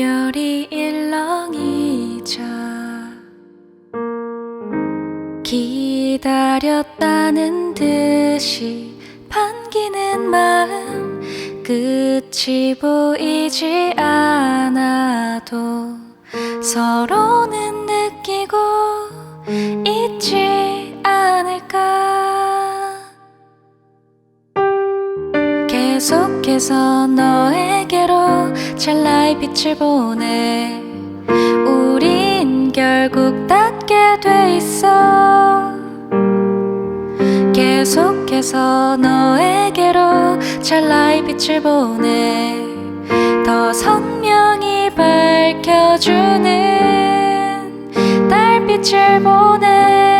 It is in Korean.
물결이 일렁이자 기다렸다는 듯이 반기는 마음 끝이 보이지 않아도 서로는 느끼고 있지 않을까. 계속해서 너에게로 찰나의 빛을 보내. 우린 결국 닿게 돼 있어. 계속해서 너에게로 찰나의 빛을 보내. 더 선명히 밝혀주는 달빛을 보내